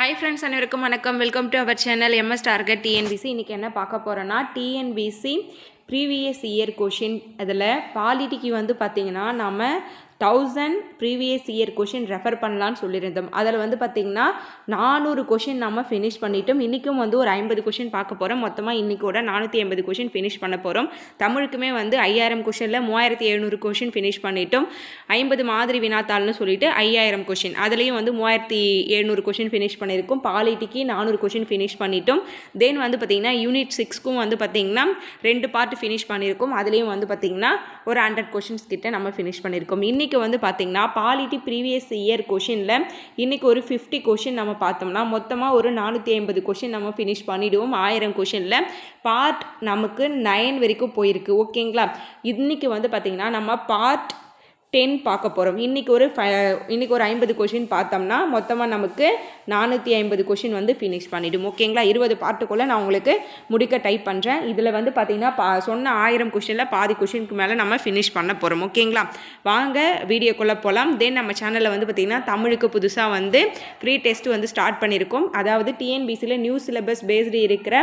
Hi friends அனைவருக்கும் வணக்கம். Welcome to our channel MS target TNPSC இன்றைக்கி என்ன பார்க்க போகிறோன்னா டிஎன்பிசி ப்ரீவியஸ் இயர் கொஷின் அதில் பாலிட்டிக்கு வந்து பார்த்திங்கன்னா நம்ம thousand previous year question refer பண்ணலான்னு சொல்லியிருந்தோம். அதில் வந்து பார்த்திங்கன்னா நானூறு கொஷின் நம்ம ஃபினிஷ் பண்ணிட்டோம். இன்றைக்கும் வந்து ஒரு ஐம்பது கொஷின் பார்க்க போகிறோம் மொத்தமாக இன்றைக்கோட நானூற்றி ஐம்பது கொஷின் ஃபினிஷ் பண்ண போகிறோம் தமிழுக்குமே வந்து ஐயாயிரம் கொஷினில் மூவாயிரத்தி எழுநூறு கொஷின் ஃபினிஷ் பண்ணிட்டோம். ஐம்பது மாதிரி வினாத்தாள்னு சொல்லிட்டு ஐயாயிரம் கொஷின் அதுலேயும் வந்து மூவாயிரத்தி எழுநூறு கொஷின் ஃபினிஷ் பண்ணியிருக்கோம். பாலிட்டிக்கு நானூறு கொஷின் ஃபினிஷ் பண்ணிட்டோம். தென் வந்து பார்த்திங்கன்னா யூனிட் சிக்ஸ்க்கும் வந்து பார்த்திங்கன்னா ரெண்டு பார்ட் ஃபினிஷ் பண்ணியிருக்கோம். அதுலேயும் வந்து பார்த்திங்கன்னா ஒரு ஹண்ட்ரட் கொஷின்ஸ் கிட்ட நம்ம ஃபினிஷ் பண்ணியிருக்கோம். இன்றைக்கி இன்றைக்கி வந்து பார்த்திங்கன்னா பாலிட்டி ப்ரீவியஸ் இயர் கொஷினில் இன்றைக்கி ஒரு ஃபிஃப்டி கொஷின் நம்ம பார்த்தோம்னா மொத்தமாக ஒரு நானூற்றி ஐம்பது கொஷின் நம்ம ஃபினிஷ் பண்ணிவிடுவோம் ஆயிரம் கொஷினில் பார்ட் நமக்கு நைன் வரைக்கும் போயிருக்கு. ஓகேங்களா இன்றைக்கி வந்து பார்த்திங்கன்னா நம்ம பார்ட் டென் பார்க்க போகிறோம் இன்றைக்கி ஒரு ஃபை இன்றைக்கி ஒரு ஐம்பது கொஷின் பார்த்தோம்னா மொத்தமாக நமக்கு நானூற்றி ஐம்பது கொஷின் வந்து ஃபினிஷ் பண்ணிவிடும் ஓகேங்களா இருபது பார்ட்டுக்குள்ளே நான் உங்களுக்கு முடிக்க டைப் பண்ணுறேன் இதில் வந்து பார்த்திங்கன்னா பா சொன்ன ஆயிரம் கொஷினில் பாதி கொஷினுக்கு மேலே நம்ம ஃபினிஷ் பண்ண போகிறோம் ஓகேங்களா வாங்க வீடியோக்குள்ளே போகலாம் தென் நம்ம சேனலில் வந்து பார்த்திங்கன்னா தமிழுக்கு புதுசாக வந்து ஃப்ரீ டெஸ்ட் வந்து ஸ்டார்ட் பண்ணியிருக்கோம் அதாவது டிஎன்பிசியில் நியூ சிலபஸ் பேஸ்டு இருக்கிற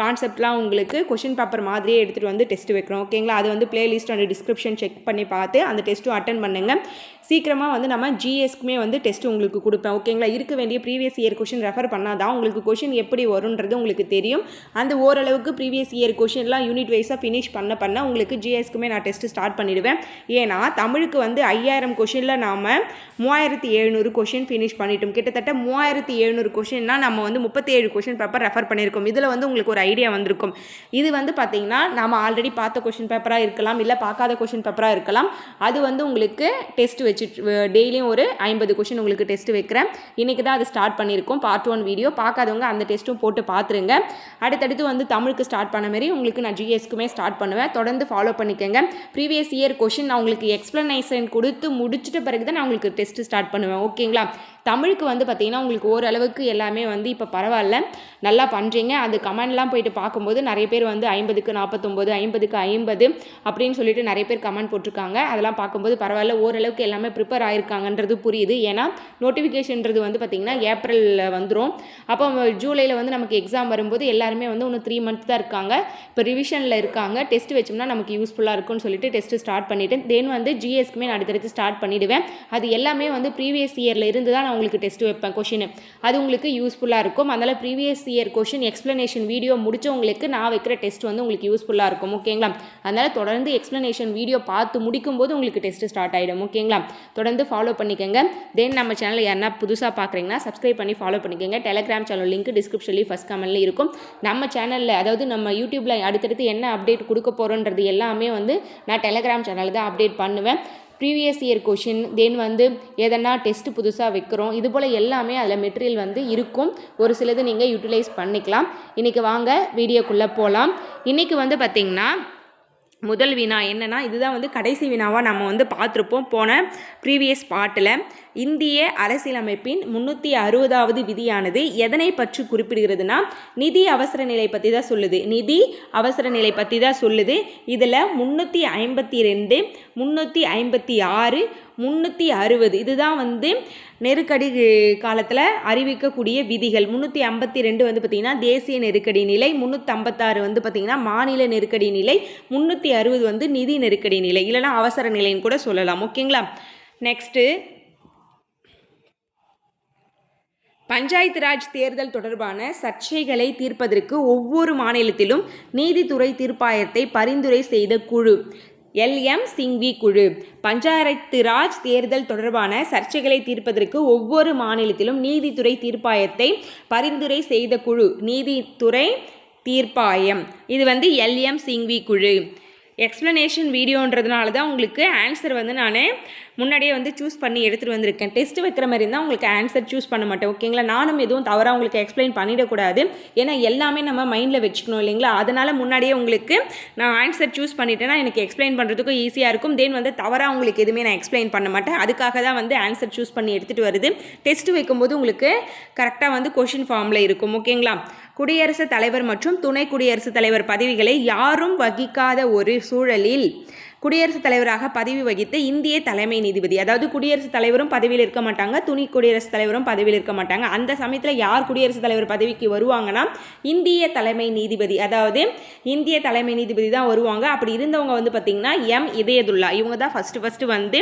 கான்செப்ட்லாம் உங்களுக்கு கொஷின் பேப்பர் மாதிரியே எடுத்துகிட்டு வந்து டெஸ்ட் வைக்கிறோம். ஓகேங்களா அது வந்து பிளேலிஸ்ட் அண்ட் டிஸ்கிரிப்ஷன் செக் பண்ணி பார்த்து அந்த டெஸ்ட்டும் அட்டன் பண்ணுங்கள் சீக்கிரமாக வந்து நம்ம ஜிஎஸ்க்குமே வந்து டெஸ்ட் உங்களுக்கு கொடுப்பேன். ஓகேங்களா இருக்க வேண்டிய ப்ரீவியஸ் இயர் கொஷின் ரெஃபர் பண்ணாதான் உங்களுக்கு கொஷின் எப்படி வரும்ன்றது உங்களுக்கு தெரியும். அந்த ஓரளவுக்கு ப்ரீவியஸ் இயர் கொஷின்லாம் யூனிட் வைஸாக ஃபினிஷ் பண்ண பண்ண உங்களுக்கு ஜிஎஸ்க்குமே நான் டெஸ்ட் ஸ்டார்ட் பண்ணிடுவேன். ஏன்னா தமிழுக்கு வந்து ஐயாயிரம் கொஷினில் நாம் மூவாயிரத்தி எழுநூறு கொஷின் ஃபினிஷ் பண்ணிட்டோம். கிட்டத்தட்ட மூவாயிரத்தி எழுநூறு கொஷின்னா நம்ம வந்து முப்பத்தி ஏழு கொஷின் பேப்பர் ரெஃபர் பண்ணியிருக்கோம். இதில் வந்து உங்களுக்கு ஒரு ஐடியா வந்திருக்கும். இது வந்து பார்த்திங்கன்னா நம்ம ஆல்ரெடி பார்த்த கொஷின் பேப்பராக இருக்கலாம் இல்லை பார்க்காத கொஷின் பேப்பராக இருக்கலாம். அது வந்து உங்களுக்கு டெஸ்ட் வச்சு டெய்லியும் ஒரு ஐம்பது கொஷின் உங்களுக்கு டெஸ்ட் வைக்கிறேன். இன்றைக்கி தான் அது ஸ்டார்ட் பண்ணியிருக்கோம். பார்ட் ஒன் வீடியோ பார்க்காதவங்க அந்த டெஸ்ட்டும் போட்டு பார்த்துருங்க. அடுத்தடுத்து வந்து தமிழுக்கு ஸ்டார்ட் பண்ண மாதிரி உங்களுக்கு நான் ஜிஎஸ்க்குமே ஸ்டார்ட் பண்ணுவேன். தொடர்ந்து ஃபாலோ பண்ணிக்கோங்க. ப்ரீவியஸ் இயர் கொஷின் நான் உங்களுக்கு எக்ஸ்ப்ளனேஷன் கொடுத்து முடிச்சிட்ட பிறகு தான் நான் உங்களுக்கு டெஸ்ட் ஸ்டார்ட் பண்ணுவேன். ஓகேங்களா தமிழுக்கு வந்து பார்த்திங்கன்னா உங்களுக்கு ஓரளவுக்கு எல்லாமே வந்து இப்போ பரவாயில்ல. நல்லா பண்ணுறீங்க அது கமெண்ட்லாம் போயிட்டு பார்க்கும்போது நிறைய பேர் வந்து ஐம்பதுக்கு நாற்பத்தொம்போது ஐம்பதுக்கு ஐம்பது அப்படின்னு சொல்லிட்டு நிறைய பேர் கமெண்ட் போட்டிருக்காங்க. அதெல்லாம் பார்க்கும்போது பரவாயில்ல. ஓரளவுக்கு எல்லாமே ப்ரிப்பேர் ஆயிருக்காங்கன்றது புரியுது. ஏன்னா நோட்டிஃபிகேஷன்றது வந்து பார்த்திங்கன்னா ஏப்ரலில் வந்துடும் அப்போ ஜூலையில் வந்து நமக்கு எக்ஸாம் வரும்போது எல்லாருமே வந்து இன்னும் த்ரீ மந்த் தான் இருக்காங்க. இப்போ ரிவிஷனில் இருக்காங்க. டெஸ்ட் வச்சோம்னா நமக்கு யூஸ்ஃபுல்லாக இருக்கும்னு சொல்லிட்டு டெஸ்ட்டு ஸ்டார்ட் பண்ணிவிட்டு தென் வந்து ஜிஎஸ்க்குமே நான் அடுத்தடுத்து ஸ்டார்ட் பண்ணிவிடுவேன் அது எல்லாமே வந்து ப்ரீவியஸ் இயரில் இருந்து தான் நான் உங்களுக்கு டெஸ்ட் வைப்பேன் கொஷின் அது உங்களுக்கு யூஸ்ஃபுல்லாக இருக்கும். அதனால் previous year question explanation video முடிச்சவங்களுக்கு நான் வைக்கிற டெஸ்ட் வந்து உங்களுக்கு யூஸ்ஃபுல்லாக இருக்கும் ஓகேங்களா அதனால் தொடர்ந்து எக்ஸ்ப்ளனேஷன் வீடியோ பார்த்து முடிக்கும்போது உங்களுக்கு டெஸ்ட் ஸ்டார்ட் ஆகிடும் ஓகேங்களா தொடர்ந்து ஃபாலோ பண்ணிக்கோங்க. தென் நம்ம சேனல் யாருன்னா புதுசாக பார்க்குறீங்கன்னா சப்ஸ்கிரைப் பண்ணி ஃபாலோ பண்ணிக்கோங்க. டெலிகிராம் சேனல் லிங்க் டிஸ்கிரிப்ஷன்லேயும் ஃபஸ்ட் கமெண்ட்லேயும் இருக்கும். நம்ம சேனலில் அதாவது நம்ம யூடியூப்பில் அடுத்தடுத்து என்ன அப்டேட் கொடுக்க போகிறோன்றது எல்லாமே வந்து நான் டெலிகிராம் சேனலில் தான் அப்டேட் பண்ணுவேன். ப்ரீவியஸ் இயர் கொஷின் தென் வந்து எதனா டெஸ்ட் புதுசாக வைக்கிறோம். இது போல் எல்லாமே அதில் மெட்டீரியல் வந்து இருக்கும். ஒரு சிலது நீங்கள் யூட்டிலைஸ் பண்ணிக்கலாம். இன்றைக்கி வாங்க வீடியோக்குள்ளே போகலாம் இன்றைக்கி வந்து பார்த்திங்கன்னா முதல் வினா என்னென்னா இதுதான் வந்து கடைசி வினாவாக நம்ம வந்து பார்த்துருப்போம். போன ப்ரீவியஸ் பாட்டில் இந்திய அரசியலமைப்பின் முன்னூற்றி அறுபதாவது விதியானது எதனை பற்றி குறிப்பிடுகிறதுனா நிதி அவசர நிலை பற்றி தான் சொல்லுது. நிதி அவசர நிலை பற்றி தான் சொல்லுது. இதில் முந்நூற்றி ஐம்பத்தி ரெண்டு முந்நூற்றி ஐம்பத்தி ஆறு முந்நூற்றி அறுபது இதுதான் வந்து நெருக்கடி காலத்தில் அறிவிக்கக்கூடிய விதிகள். முந்நூற்றி ஐம்பத்தி ரெண்டு வந்து பார்த்திங்கன்னா தேசிய நெருக்கடி நிலை. முந்நூற்றி ஐம்பத்தாறு வந்து பார்த்திங்கன்னா மாநில நெருக்கடி நிலை. முந்நூற்றி அறுபது வந்து நிதி நெருக்கடி நிலை. இல்லைனா அவசர நிலைன்னு கூட சொல்லலாம். ஓகேங்களா? நெக்ஸ்ட்டு பஞ்சாயத்து ராஜ் தேர்தல் தொடர்பான சர்ச்சைகளை தீர்ப்பதற்கு ஒவ்வொரு மாநிலத்திலும் நீதித்துறை தீர்ப்பாயத்தை பரிந்துரை செய்த குழு எல்எம் சிங்வி குழு. பஞ்சாயத்து ராஜ் தேர்தல் தொடர்பான சர்ச்சைகளை தீர்ப்பதற்கு ஒவ்வொரு மாநிலத்திலும் நீதித்துறை தீர்ப்பாயத்தை பரிந்துரை செய்த குழு நீதித்துறை தீர்ப்பாயம். இது வந்து எல்எம் சிங்வி குழு. எக்ஸ்ப்ளனேஷன் வீடியோன்றதுனால தான் உங்களுக்கு ஆன்சர் வந்து நான் முன்னாடியே வந்து சூஸ் பண்ணி எடுத்துகிட்டு வந்திருக்கேன். டெஸ்ட் வைக்கிற மாதிரி இருந்தால் உங்களுக்கு ஆன்சர் சூஸ் பண்ண மாட்டேன். ஓகேங்களா நானும் எதுவும் தவறாக உங்களுக்கு எக்ஸ்பிளைன் பண்ணிடக்கூடாது. ஏன்னா எல்லாமே நம்ம மைண்டில் வச்சுக்கணும் இல்லைங்களா? அதனால் முன்னாடியே உங்களுக்கு நான் ஆன்சர் சூஸ் பண்ணிட்டேன்னா எனக்கு எக்ஸ்பிளைன் பண்ணுறதுக்கும் ஈஸியாக இருக்கும். தென் வந்து தவறாக உங்களுக்கு எதுவுமே நான் எக்ஸ்பிளைன் பண்ண மாட்டேன். அதுக்காக தான் வந்து ஆன்சர் சூஸ் பண்ணி எடுத்துகிட்டு வருது. டெஸ்ட் வைக்கும்போது உங்களுக்கு கரெக்டாக வந்து கொஷின் ஃபார்மில் இருக்கும். ஓகேங்களா குடியரசுத் தலைவர் மற்றும் துணை குடியரசுத் தலைவர் பதவிகளை யாரும் வகிக்காத ஒரு சூழலில் குடியரசுத் தலைவராக பதவி வகித்த இந்திய தலைமை நீதிபதி. அதாவது குடியரசுத் தலைவரும் பதவியில் இருக்க மாட்டாங்க துணை குடியரசுத் தலைவரும் பதவியில் இருக்க மாட்டாங்க. அந்த சமயத்தில் யார் குடியரசுத் தலைவர் பதவிக்கு வருவாங்கன்னா இந்திய தலைமை நீதிபதி. அதாவது இந்திய தலைமை நீதிபதி தான் வருவாங்க. அப்படி இருந்தவங்க வந்து பார்த்திங்கன்னா எம். இதயதுல்லா. இவங்க தான் ஃபஸ்ட்டு ஃபஸ்ட்டு வந்து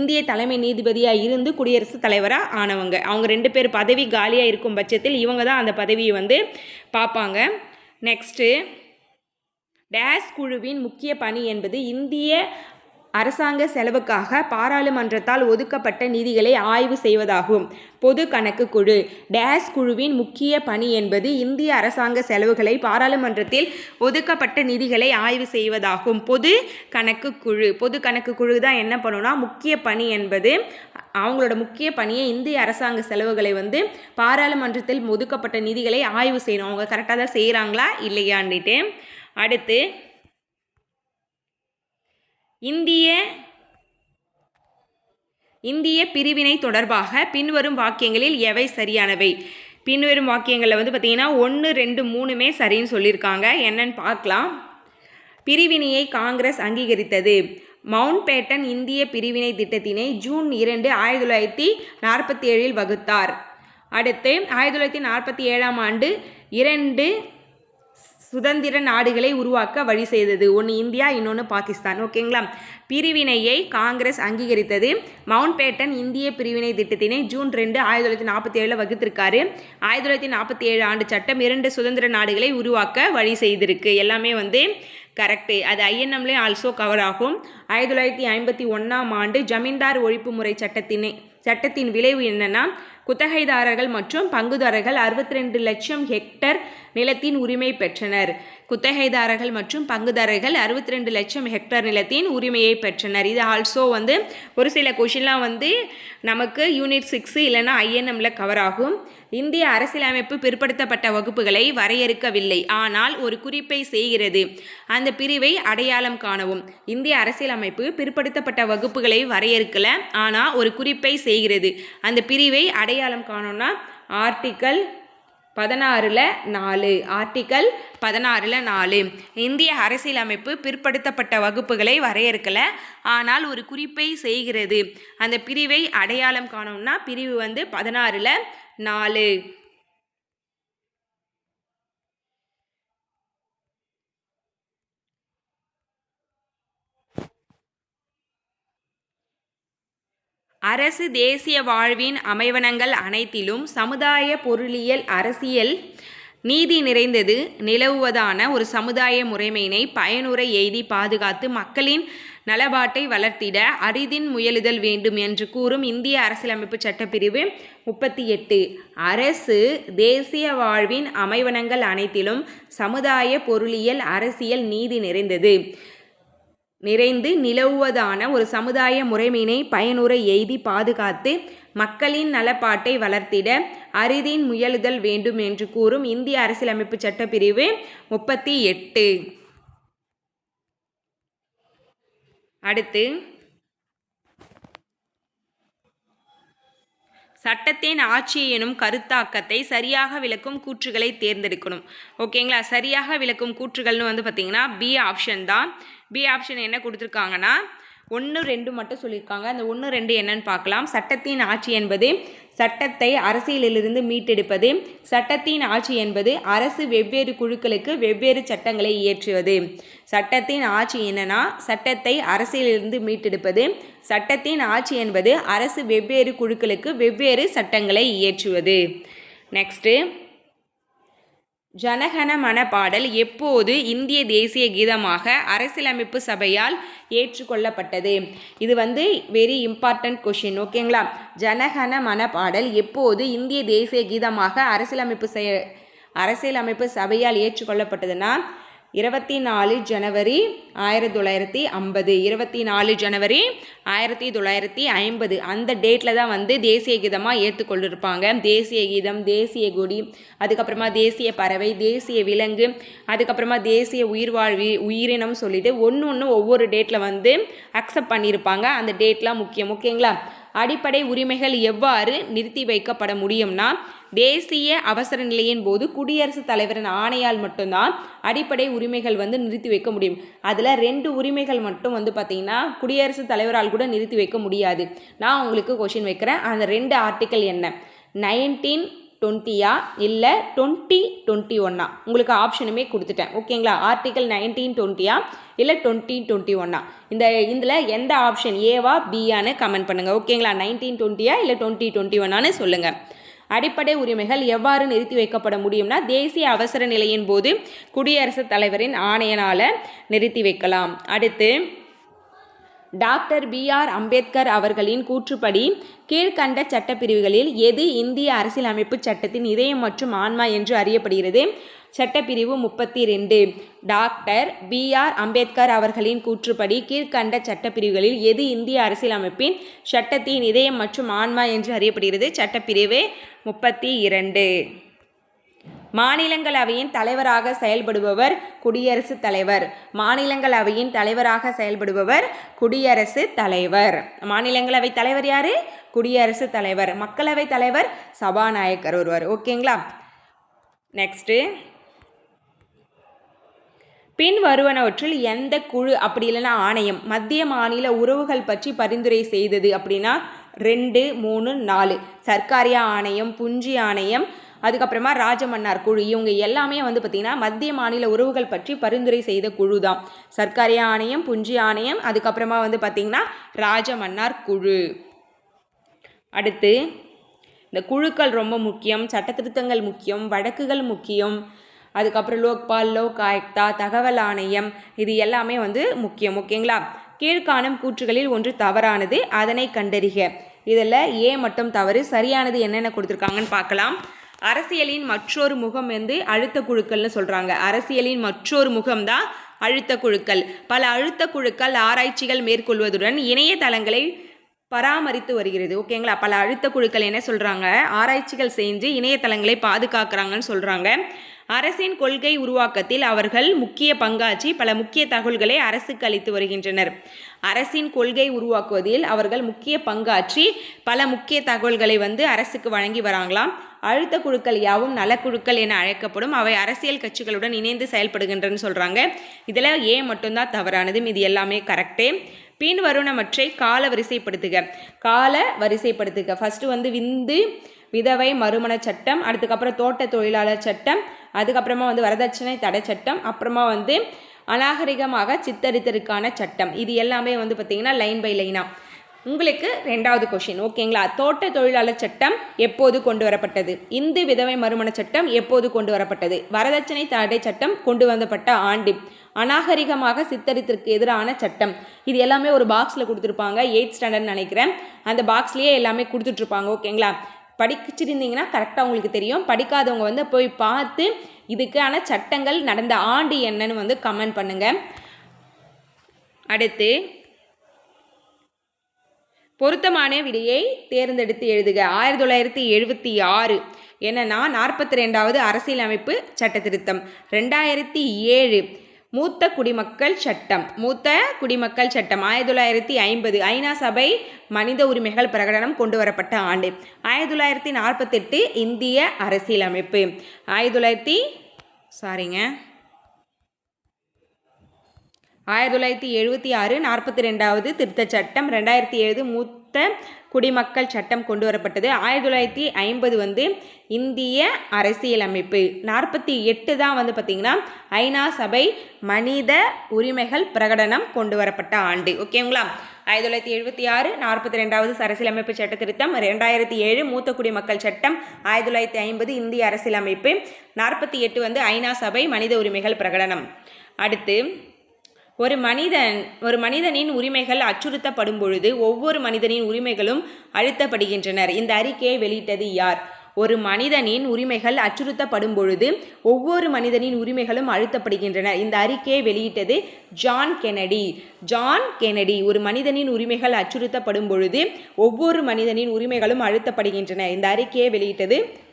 இந்திய தலைமை நீதிபதியாக இருந்து குடியரசுத் தலைவராக ஆனவங்க. அவங்க ரெண்டு பேர் பதவி காலியாக இருக்கும் பட்சத்தில் இவங்க தான் அந்த பதவியை வந்து பார்ப்பாங்க நெக்ஸ்ட்டு டேஸ் குழுவின் முக்கிய பணி என்பது இந்திய அரசாங்க செலவுக்காக பாராளுமன்றத்தால் ஒதுக்கப்பட்ட நிதிகளை ஆய்வு செய்வதாகும். பொது கணக்கு குழு. டேஸ் குழுவின் முக்கிய பணி என்பது இந்திய அரசாங்க செலவுகளை பாராளுமன்றத்தில் ஒதுக்கப்பட்ட நிதிகளை ஆய்வு செய்வதாகும். பொது கணக்கு குழு. பொது கணக்கு குழு தான் என்ன பண்ணுன்னா முக்கிய பணி என்பது அவங்களோட முக்கிய பணியை இந்திய அரசாங்க செலவுகளை வந்து பாராளுமன்றத்தில் ஒதுக்கப்பட்ட நிதிகளை ஆய்வு செய்யணும். அவங்க கரெக்டாக தான் செய்கிறாங்களா இல்லையான்ட்டு அடுத்து இந்திய இந்திய பிரிவினை தொடர்பாக பின்வரும் வாக்கியங்களில் எவை சரியானவை? பின்வரும் வாக்கியங்களில் வந்து பார்த்திங்கன்னா ஒன்று ரெண்டு மூணுமே சரின்னு சொல்லியிருக்காங்க. என்னன்னு பார்க்கலாம். பிரிவினையை காங்கிரஸ் அங்கீகரித்தது. மவுண்ட் பேட்டன் இந்திய பிரிவினை திட்டத்தினை ஜூன் இரண்டு ஆயிரத்தி தொள்ளாயிரத்தி நாற்பத்தி ஏழில் வகுத்தார். அடுத்து ஆயிரத்தி தொள்ளாயிரத்தி நாற்பத்தி ஏழாம் ஆண்டு இரண்டு சுதந்திர நாடுகளை உருவாக்க வழி செய்தது. ஒன்று இந்தியா இன்னொன்று பாகிஸ்தான். ஓகேங்களா? பிரிவினையை காங்கிரஸ் அங்கீகரித்தது. மவுண்ட் பேட்டன் இந்திய பிரிவினை திட்டத்தினை ஜூன் ரெண்டு ஆயிரத்தி தொள்ளாயிரத்தி நாற்பத்தி ஏழில் வகுத்திருக்காரு. ஆயிரத்தி தொள்ளாயிரத்தி நாற்பத்தி ஏழு ஆண்டு சட்டம் இரண்டு சுதந்திர நாடுகளை உருவாக்க வழி செய்திருக்கு. எல்லாமே வந்து கரெக்டு அது ஐஎன்எம்லேயும் ஆல்சோ கவர் ஆகும். ஆயிரத்தி தொள்ளாயிரத்தி ஐம்பத்தி ஒன்றாம் ஆண்டு ஜமீன்தார் ஒழிப்பு முறை சட்டத்தினை சட்டத்தின் விளைவு என்னென்னா குத்தகைதாரர்கள் மற்றும் பங்குதாரர்கள் அறுபத்தி ரெண்டு லட்சம் ஹெக்டர் நிலத்தின் உரிமை பெற்றனர். குத்தகைதாரர்கள் மற்றும் பங்குதாரர்கள் அறுபத்தி ரெண்டு லட்சம் ஹெக்டர் நிலத்தின் உரிமையை பெற்றனர். இது ஆல்சோ வந்து ஒரு சில கொஷின்லாம் வந்து நமக்கு யூனிட் சிக்ஸு இல்லைன்னா ஐஎன்எம்ல கவர் ஆகும். இந்திய அரசியலமைப்பு பிற்படுத்தப்பட்ட வகுப்புகளை வரையறுக்கவில்லை. ஆனால் ஒரு குறிப்பை செய்கிறது. அந்த பிரிவை அடையாளம் காணவும். இந்திய அரசியலமைப்பு பிற்படுத்தப்பட்ட வகுப்புகளை வரையறுக்கல. ஆனால் ஒரு குறிப்பை செய்கிறது. அந்த பிரிவை அடையாளம் காணோம்னா ஆர்டிக்கல் பதினாறில் நாலு. ஆர்டிக்கல் பதினாறில் நாலு. இந்திய அரசியலமைப்பு பிற்படுத்தப்பட்ட வகுப்புகளை வரையறுக்கல. ஆனால் ஒரு குறிப்பை செய்கிறது. அந்த பிரிவை அடையாளம் காணோம்னா பிரிவு வந்து பதினாறில் நாலு. அரசு தேசிய வாழ்வின் அமைவனங்கள் அனைத்திலும் சமுதாய பொருளியல் அரசியல் நீதி நிறைந்தது. நிலவுவதான ஒரு சமுதாய முறைமையினை பயனுரை எய்தி பாதுகாத்து மக்களின் நலபாட்டை வளர்த்திட அரிதின் முயலுதல் வேண்டும் என்று கூறும் இந்திய அரசியலமைப்பு சட்டப்பிரிவு முப்பத்தி எட்டு. அரசு தேசிய வாழ்வின் அமைவனங்கள் அனைத்திலும் சமுதாய பொருளியல் அரசியல் நீதி நிறைந்தது. நிறைந்து நிலவுவதான ஒரு சமுதாய முறைமையினை பயனுரை எய்தி பாதுகாத்து மக்களின் நலப்பாட்டை வளர்த்திட அரிதின் முயலுதல் வேண்டும் என்று கூறும் இந்திய அரசியலமைப்பு சட்டப்பிரிவு முப்பத்தி எட்டு. அடுத்து சட்டத்தின் ஆட்சி எனும் கருத்தாக்கத்தை சரியாக விளக்கும் கூற்றுகளை தேர்ந்தெடுக்கணும். ஓகேங்களா? சரியாக விளக்கும் கூற்றுகள்னு வந்து பார்த்திங்கன்னா பி ஆப்ஷன் தான். பி ஆப்ஷன் என்ன கொடுத்துருக்காங்கன்னா ஒன்று ரெண்டு மட்டும் சொல்லியிருக்காங்க. அந்த ஒன்று ரெண்டு என்னன்னு பார்க்கலாம். சட்டத்தின் ஆட்சி என்பது சட்டத்தை அரசியலிலிருந்து மீட்டெடுப்பது. சட்டத்தின் ஆட்சி என்பது அரசு வெவ்வேறு குழுக்களுக்கு வெவ்வேறு சட்டங்களை இயற்றுவது. சட்டத்தின் ஆட்சி என்னன்னா சட்டத்தை அரசியலிலிருந்து மீட்டெடுப்பது. சட்டத்தின் ஆட்சி என்பது அரசு வெவ்வேறு குழுக்களுக்கு வெவ்வேறு சட்டங்களை இயற்றுவது. நெக்ஸ்ட்டு ஜனகணமன பாடல் எப்போது இந்திய தேசிய கீதமாக அரசியலமைப்பு சபையால் ஏற்றுக்கொள்ளப்பட்டது? இது வந்து வெரி இம்பார்ட்டன்ட் கொஷின் ஓகேங்களா ஜனகணமன பாடல் எப்போது இந்திய தேசிய கீதமாக அரசியலமைப்பு செய அரசியலமைப்பு சபையால் ஏற்றுக்கொள்ளப்பட்டதுன்னா இருபத்தி நாலு ஜனவரி ஆயிரத்தி தொள்ளாயிரத்தி ஐம்பது. இருபத்தி நாலு ஜனவரி ஆயிரத்தி தொள்ளாயிரத்தி ஐம்பது. அந்த டேட்டில் தான் வந்து தேசிய கீதமாக ஏற்றுக்கொண்டிருப்பாங்க. தேசிய கீதம் தேசிய கொடி அதுக்கப்புறமா தேசிய பறவை தேசிய விலங்கு அதுக்கப்புறமா தேசிய உயிர்வாழ்வி உயிரினம் சொல்லிட்டு ஒன்று ஒன்று ஒவ்வொரு டேட்டில் வந்து அக்செப்ட் பண்ணியிருப்பாங்க. அந்த டேட்லாம் முக்கியம். ஓகேங்களா அடிப்படை உரிமைகள் எவ்வாறு நிறுத்தி வைக்கப்பட முடியும்னா தேசிய அவசர நிலையின் போது குடியரசுத் தலைவரின் ஆணையால் மட்டும்தான் அடிப்படை உரிமைகள் வந்து நிறுத்தி வைக்க முடியும். அதில் ரெண்டு உரிமைகள் மட்டும் வந்து பார்த்திங்கன்னா குடியரசுத் தலைவரால் கூட நிறுத்தி வைக்க முடியாது. நான் உங்களுக்கு கொஷின் வைக்கிறேன். அந்த ரெண்டு ஆர்டிக்கல் என்ன? நைன்டீன் டுவெண்ட்டியா? இல்லை டுவெண்ட்டி டுவெண்ட்டி ஒன்னா? உங்களுக்கு ஆப்ஷனுமே கொடுத்துட்டேன். ஓகேங்களா? ஆர்டிக்கல் நைன்டீன் டுவெண்ட்டியா? இல்லை டுவெண்ட்டி டுவெண்ட்டி ஒன்னா? இந்த இதில் எந்த ஆப்ஷன் ஏவா பியான்னு கமெண்ட் பண்ணுங்கள் ஓகேங்களா? நைன்டீன் டுவெண்ட்டியா? இல்லை டுவெண்ட்டி டுவெண்ட்டி ஒன்னான்னு சொல்லுங்கள் அடிப்படை உரிமைகள் எவ்வாறு நிறுத்தி வைக்கப்பட முடியும்னா தேசிய அவசர நிலையின் போது குடியரசுத் தலைவரின் ஆணையனால் நிறுத்தி வைக்கலாம். அடுத்து டாக்டர் பி ஆர் அம்பேத்கர் அவர்களின் கூற்றுப்படி கீழ்கண்ட சட்டப்பிரிவுகளில் எது இந்திய அரசியலமைப்பு சட்டத்தின் இதயம் மற்றும் ஆன்மா என்று அறியப்படுகிறது? சட்டப்பிரிவு முப்பத்தி ரெண்டு டாக்டர் பி ஆர் அம்பேத்கர் அவர்களின் கூற்றுப்படி கீழ்கண்ட சட்டப்பிரிவுகளில் எது இந்திய அரசியலமைப்பின் சட்டத்தின் இதயம் மற்றும் ஆன்மா என்று அறியப்படுகிறது? சட்டப்பிரிவு முப்பத்தி இரண்டு மாநிலங்களவையின் தலைவராக செயல்படுபவர் குடியரசுத் தலைவர். மாநிலங்களவையின் தலைவராக செயல்படுபவர் குடியரசுத் தலைவர். மாநிலங்களவை தலைவர் யாரு? குடியரசுத் தலைவர். மக்களவை தலைவர் சபாநாயகர் ஒருவர். ஓகேங்களா? நெக்ஸ்ட்டு பின் வருவனவற்றில் எந்த குழு அப்படி இல்லைன்னா ஆணையம். மத்திய மாநில உறவுகள் பற்றி பரிந்துரை செய்தது அப்படின்னா ரெண்டு மூணு நாலு. சர்க்காரியா ஆணையம் புஞ்சி ஆணையம் அதுக்கப்புறமா ராஜமன்னார் குழு. இவங்க எல்லாமே வந்து பார்த்திங்கன்னா மத்திய மாநில உறவுகள் பற்றி பரிந்துரை செய்த குழு தான். சர்க்காரிய ஆணையம் புஞ்சி ஆணையம் அதுக்கப்புறமா வந்து பார்த்திங்கன்னா ராஜமன்னார் குழு. அடுத்து இந்த குழுக்கள் ரொம்ப முக்கியம் சட்டத்திருத்தங்கள் முக்கியம் வழக்குகள் முக்கியம். அதுக்கப்புறம் லோக்பால் லோக் ஆயுக்தா தகவல் ஆணையம் இது எல்லாமே வந்து முக்கியம் ஓகேங்களா? கீழ்காணும் கூற்றுகளில் ஒன்று தவறானது அதனை கண்டறிக. இதில் ஏ மட்டும் தவறு சரியானது என்னென்ன கொடுத்துருக்காங்கன்னு பார்க்கலாம். அரசியலின் மற்றொரு முகம் வந்து அழுத்த குழுக்கள்னு சொல்கிறாங்க அரசியலின் மற்றொரு முகம் தான் அழுத்த குழுக்கள். பல அழுத்த குழுக்கள் ஆராய்ச்சிகள் மேற்கொள்வதுடன் இணையதளங்களை பராமரித்து வருகிறது. ஓகேங்களா பல அழுத்த குழுக்கள் என்ன சொல்கிறாங்க ஆராய்ச்சிகள் செஞ்சு இணையதளங்களை பாதுகாக்கிறாங்கன்னு சொல்கிறாங்க அரசின் கொள்கை உருவாக்கத்தில் அவர்கள் முக்கிய பங்காற்றி பல முக்கிய தகவல்களை அரசுக்கு அளித்து வருகின்றனர். அரசின் கொள்கை உருவாக்குவதில் அவர்கள் முக்கிய பங்காற்றி பல முக்கிய தகவல்களை வந்து அரசுக்கு வழங்கி வராங்களாம். அழுத்த குழுக்கள் யாவும் நலக்குழுக்கள் என அழைக்கப்படும். அவை அரசியல் கட்சிகளுடன் இணைந்து செயல்படுகின்றன்னு சொல்கிறாங்க இதில் ஏ மட்டும்தான் தவறானது. இது எல்லாமே கரெக்டே பின் வருணமற்றை கால வரிசைப்படுத்துக. கால வரிசைப்படுத்துக. ஃபஸ்ட்டு வந்து விந்து விதவை மறுமண சட்டம் அதுக்கப்புறம் தோட்ட தொழிலாளர் சட்டம் அதுக்கப்புறமா வந்து வரதட்சணை தடை சட்டம் அப்புறமா வந்து அநாகரிகமாக சித்தரித்தருக்கான சட்டம். இது எல்லாமே வந்து பார்த்திங்கன்னா லைன் பை லைனாக உங்களுக்கு ரெண்டாவது கொஷின் ஓகேங்களா தோட்ட தொழிலாளர் சட்டம் எப்போது கொண்டு வரப்பட்டது? இந்து விதவை மறுமண சட்டம் எப்போது கொண்டு வரப்பட்டது? வரதட்சணை தடை சட்டம் கொண்டு வந்தப்பட்ட ஆண்டு அநாகரிகமாக சித்தரித்திற்கு எதிரான சட்டம். இது எல்லாமே ஒரு பாக்ஸில் கொடுத்துருப்பாங்க. எயிட் ஸ்டாண்டர்ட் நினைக்கிறேன். அந்த பாக்ஸ்லேயே எல்லாமே கொடுத்துட்ருப்பாங்க. ஓகேங்களா படிச்சிருந்தீங்கன்னா கரெக்டாக உங்களுக்கு தெரியும். படிக்காதவங்க வந்து போய் பார்த்து இதுக்கான சட்டங்கள் நடந்த ஆண்டு என்னன்னு வந்து கமெண்ட் பண்ணுங்கள் அடுத்து பொருத்தமான விடையை தேர்ந்தெடுத்து எழுதுக. ஆயிரத்தி தொள்ளாயிரத்தி எழுபத்தி ஆறு. என்னன்னா நாற்பத்தி ரெண்டாவது அரசியலமைப்பு சட்ட திருத்தம் ரெண்டாயிரத்தி ஏழு. மூத்த குடிமக்கள் சட்டம். மூத்த குடிமக்கள் சட்டம். ஆயிரத்தி தொள்ளாயிரத்தி ஐம்பது. ஐநா சபை மனித உரிமைகள் பிரகடனம் கொண்டு வரப்பட்ட ஆண்டு. ஆயிரத்தி தொள்ளாயிரத்தி நாற்பத்தெட்டு இந்திய அரசியலமைப்பு. ஆயிரத்தி தொள்ளாயிரத்தி சாரிங்க. ஆயிரத்தி தொள்ளாயிரத்தி எழுபத்தி ஆறு நாற்பத்தி ரெண்டாவது திருத்தச் சட்டம் ரெண்டாயிரத்தி ஏழு மூத்த குடிமக்கள் சட்டம் கொண்டு வரப்பட்டது ஆயிரத்தி தொள்ளாயிரத்தி ஐம்பது வந்து இந்திய அரசியலமைப்பு. நாற்பத்தி எட்டு தான் வந்து பார்த்திங்கன்னா ஐநா சபை மனித உரிமைகள் பிரகடனம் கொண்டு வரப்பட்ட ஆண்டு ஓகேங்களா ஆயிரத்தி தொள்ளாயிரத்தி எழுபத்தி ஆறு நாற்பத்தி ரெண்டாவது அரசியலமைப்பு சட்ட திருத்தம் ரெண்டாயிரத்தி ஏழு மூத்த குடிமக்கள் சட்டம் ஆயிரத்தி தொள்ளாயிரத்தி ஐம்பது இந்திய அரசியலமைப்பு நாற்பத்தி எட்டு வந்து ஐநா சபை மனித உரிமைகள் பிரகடனம். அடுத்து ஒரு மனிதன் ஒரு மனிதனின் உரிமைகள் அச்சுறுத்தப்படும் பொழுது ஒவ்வொரு மனிதனின் உரிமைகளும் அழுத்தப்படுகின்றனர். இந்த அறிக்கையை வெளியிட்டது யார்? ஒரு மனிதனின் உரிமைகள் அச்சுறுத்தப்படும் பொழுது ஒவ்வொரு மனிதனின் உரிமைகளும் அழுத்தப்படுகின்றன. இந்த அறிக்கையை வெளியிட்டது ஜான் கெனடி ஜான் கெனடி ஒரு மனிதனின் உரிமைகள் அச்சுறுத்தப்படும் பொழுது ஒவ்வொரு மனிதனின் உரிமைகளும் அழுத்தப்படுகின்றன. இந்த அறிக்கையை வெளியிட்டது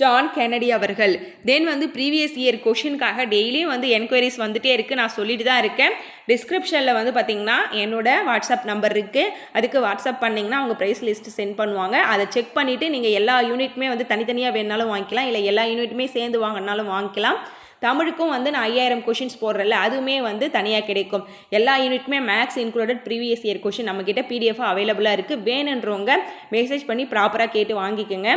ஜான் கெனடி அவர்கள். தென் வந்து ப்ரீவியஸ் இயர் கொஷினுக்காக டெய்லியும் வந்து என்கொயரிஸ் வந்துட்டே இருக்குது நான் சொல்லிட்டு தான் இருக்கேன். டிஸ்கிரிப்ஷனில் வந்து பார்த்திங்கன்னா என்னோட வாட்ஸ்அப் நம்பர் இருக்குது அதுக்கு வாட்ஸ்அப் பண்ணிங்கன்னா அவங்க ப்ரைஸ் லிஸ்ட் சென்ட் பண்ணுவாங்க. அதை செக் பண்ணிவிட்டு நீங்கள் எல்லா யூனிட்டுமே வந்து தனித்தனியாக வேணாலும் வாங்கிக்கலாம். இல்லை எல்லா யூனிட்டுமே சேர்ந்து வாங்கினாலும் வாங்கிக்கலாம். தமிழுக்கும் வந்து நான் ஐயாயிரம் கொஷின்ஸ் போடுறல அதுவுமே வந்து தனியாக கிடைக்கும். எல்லா யூனிட்டுமே max included previous year question நம்மக்கிட்ட பிடிஎஃப் அவைலபிளாக இருக்குது வேணுன்றவங்க மெசேஜ் பண்ணி ப்ராப்பராக கேட்டு வாங்கிக்கோங்க.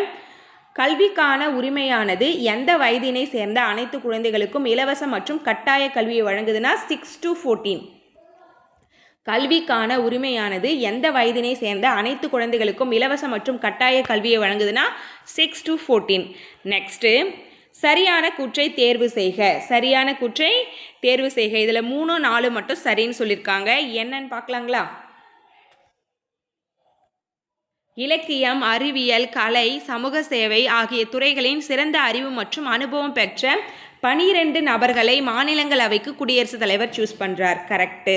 கல்விக்கான உரிமையானது எந்த வயதினை சேர்ந்த அனைத்து குழந்தைகளுக்கும் இலவச மற்றும் கட்டாய கல்வியை வழங்குதுன்னா சிக்ஸ் டு ஃபோர்டீன் கல்விக்கான உரிமையானது எந்த வயதினை சேர்ந்த அனைத்து குழந்தைகளுக்கும் இலவச மற்றும் கட்டாய கல்வியை வழங்குதுன்னா சிக்ஸ் டு ஃபோர்டீன் நெக்ஸ்ட்டு சரியான கூற்றை தேர்வு செய்க. சரியான கூற்றை தேர்வு செய்க. இதில் மூணு நாலு மட்டும் சரின்னு சொல்லியிருக்காங்க என்னன்னு பார்க்கலாங்களா? இலக்கியம் அறிவியல் கலை சமூக சேவை ஆகிய துறைகளின் சிறந்த அறிவு மற்றும் அனுபவம் பெற்ற பனிரெண்டு நபர்களை மாநிலங்களவைக்கு குடியரசுத் தலைவர் சூஸ் பண்ணுறார் கரெக்டு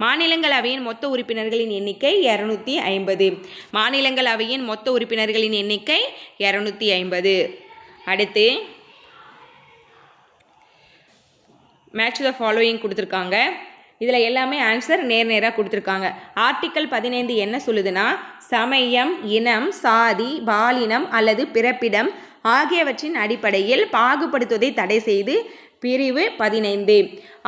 மாநிலங்களவையின் மொத்த உறுப்பினர்களின் எண்ணிக்கை இரநூத்தி ஐம்பது. மாநிலங்களவையின் மொத்த உறுப்பினர்களின் எண்ணிக்கை இரநூத்தி ஐம்பது. அடுத்து மேட்ச் த ஃபாலோயிங் கொடுத்துருக்காங்க. இதில் எல்லாமே ஆன்சர் நேர் நேராக கொடுத்துருக்காங்க. ஆர்டிக்கல் பதினைந்து என்ன சொல்லுதுன்னா சமயம் இனம் சாதி பாலினம் அல்லது பிறப்பிடம் ஆகியவற்றின் அடிப்படையில் பாகுபடுத்துவதை தடை செய்து பிரிவு பதினைந்து.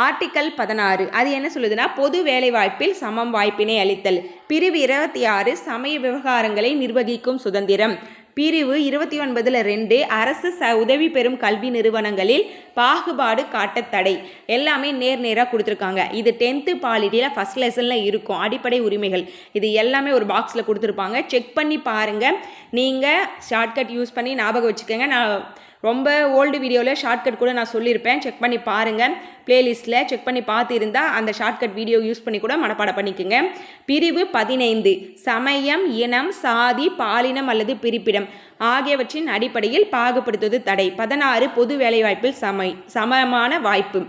ஆர்டிக்கல் பதினாறு அது என்ன சொல்லுதுன்னா பொது வேலைவாய்ப்பில் சமம் வாய்ப்பினை அளித்தல். பிரிவு இருபத்தி ஆறு சமய விவகாரங்களை நிர்வகிக்கும் சுதந்திரம். பிரிவு இருபத்தி ஒன்பதில் ரெண்டு அரசு ச உதவி பெறும் கல்வி நிறுவனங்களில் பாகுபாடு காட்ட தடை. எல்லாமே நேர் நேராக கொடுத்துருக்காங்க. இது டென்த்து பாலிட்டியில் ஃபஸ்ட் லெசனில் இருக்கும். அடிப்படை உரிமைகள். இது எல்லாமே ஒரு பாக்ஸில் கொடுத்துருப்பாங்க. செக் பண்ணி பாருங்கள் நீங்கள் ஷார்ட்கட் யூஸ் பண்ணி ஞாபகம் வச்சுக்கோங்க. நான் ரொம்ப ஓல்டு வீடியோவில் ஷார்ட்கட் கூட நான் சொல்லியிருப்பேன். செக் பண்ணி பாருங்கள் ப்ளேலிஸ்ட்டில் செக் பண்ணி பார்த்து இருந்தால் அந்த ஷார்ட்கட் வீடியோ யூஸ் பண்ணி கூட மனப்பாடம் பண்ணிக்கோங்க. பிரிவு பதினைந்து. சமயம் இனம் சாதி பாலினம் அல்லது பிரிப்பிடம் ஆகியவற்றின் அடிப்படையில் பாகுபடுத்துவது தடை. பதினாறு பொது வேலைவாய்ப்பில் சமை சமமான வாய்ப்பு.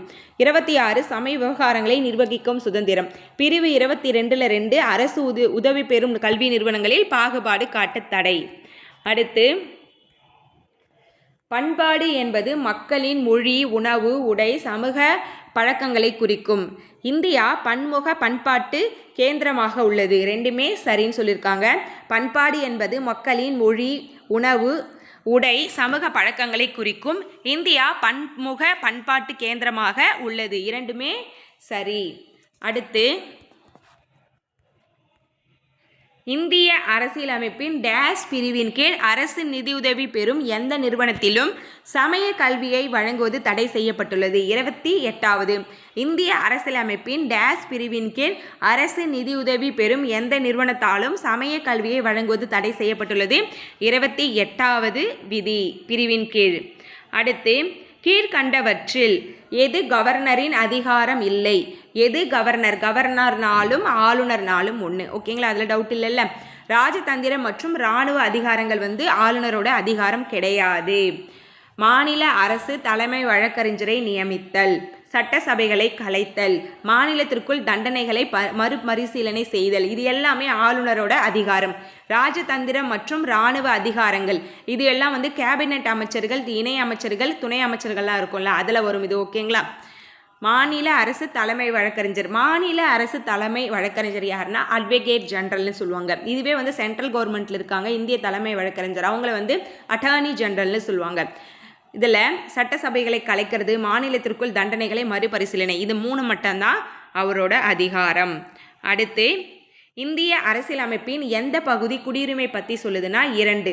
இருபத்தி ஆறு சமய விவகாரங்களை நிர்வகிக்கும் சுதந்திரம். பிரிவு இருபத்தி ரெண்டில் ரெண்டு அரசு உத உதவி பெறும் கல்வி நிறுவனங்களில் பாகுபாடு காட்ட தடை. அடுத்து பண்பாடு என்பது மக்களின் மொழி உணவு உடை சமூக பழக்கங்களை குறிக்கும். இந்தியா பன்முக பண்பாட்டு கேந்திரமாக உள்ளது. ரெண்டுமே சரின்னு சொல்லியிருக்காங்க. பண்பாடு என்பது மக்களின் மொழி உணவு உடை சமூக பழக்கங்களை குறிக்கும். இந்தியா பன்முக பண்பாட்டு கேந்திரமாக உள்ளது. இரண்டுமே சரி. அடுத்து இந்திய அரசியலமைப்பின் டேஷ் பிரிவின் கீழ் அரசு நிதியுதவி பெறும் எந்த நிறுவனத்திலும் சமய கல்வியை வழங்குவது தடை செய்யப்பட்டுள்ளது. இருபத்தி எட்டாவது. இந்திய அரசியலமைப்பின் டேஷ் பிரிவின் கீழ் அரசு நிதியுதவி பெறும் எந்த நிறுவனத்தாலும் சமய கல்வியை வழங்குவது தடை செய்யப்பட்டுள்ளது. இருபத்தி எட்டாவது விதி பிரிவின் கீழ். அடுத்து கீழ்கண்டவற்றில் எது கவர்னரின் அதிகாரம் இல்லை? எது கவர்னர்? கவர்னர்னாலும் ஆளுநர்னாலும் ஒன்று ஓகேங்களா? அதில் டவுட் இல்லைல்ல? ராஜதந்திரம் மற்றும் இராணுவ அதிகாரங்கள் வந்து ஆளுநரோட அதிகாரம் கிடையாது. மாநில அரசு தலைமை வழக்கறிஞரை நியமித்தல். சட்டசபைகளை கலைத்தல் மாநிலத்திற்குள் தண்டனைகளை ப மறுபரிசீலனை செய்தல் இது எல்லாமே ஆளுநரோட அதிகாரம். ராஜதந்திரம் மற்றும் இராணுவ அதிகாரங்கள் இது எல்லாம் வந்து கேபினெட் அமைச்சர்கள் இணை அமைச்சர்கள் துணை அமைச்சர்கள்லாம் இருக்கும்ல அதில் வரும் இது ஓகேங்களா? மாநில அரசு தலைமை வழக்கறிஞர் மாநில அரசு தலைமை வழக்கறிஞர் யாருன்னா அட்வொகேட் ஜெனரல்னு சொல்லுவாங்க. இதுவே வந்து சென்ட்ரல் கவர்மெண்ட்டில் இருக்காங்க இந்திய தலைமை வழக்கறிஞர். அவங்கள வந்து அட்டார்னி ஜெனரல்னு சொல்லுவாங்க. இதில் சட்டசபைகளை கலைக்கிறது மாநிலத்திற்குள் தண்டனைகளை மறுபரிசீலனை இது மூணு மட்டும்தான் அவரோட அதிகாரம். அடுத்து இந்திய அரசியலமைப்பின் எந்த பகுதி குடியுரிமை பற்றி சொல்லுதுன்னா இரண்டு.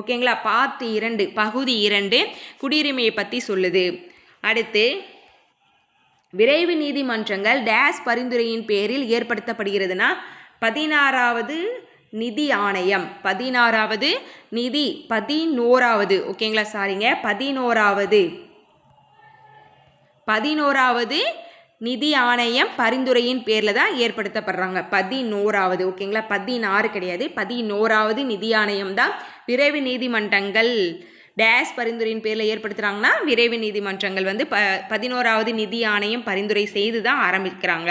ஓகேங்களா? பார்ட் இரண்டு பகுதி இரண்டு குடியுரிமையை பற்றி சொல்லுது. அடுத்து விரைவு நீதிமன்றங்கள் டேஸ் பரிந்துரையின் பேரில் ஏற்படுத்தப்படுகிறதுனா பதினாறாவது நிதி ஆணையம். பதினாறாவது நிதி பதினோராவது. ஓகேங்களா சாரிங்க. பதினோராவது. பதினோராவது நிதி ஆணையம் பரிந்துரையின் பேரில் தான் ஏற்படுத்தப்படுறாங்க. பதினோராவது. ஓகேங்களா பதினாறு கிடையாது. பதினோராவது நிதி ஆணையம் தான் விரைவு நீதிமன்றங்கள் டேஸ் பரிந்துரையின் பேரில் ஏற்படுத்துகிறாங்கன்னா விரைவு நீதிமன்றங்கள் வந்து ப பதினோராவது நிதி ஆணையம் பரிந்துரை செய்து தான் ஆரம்பிக்கிறாங்க.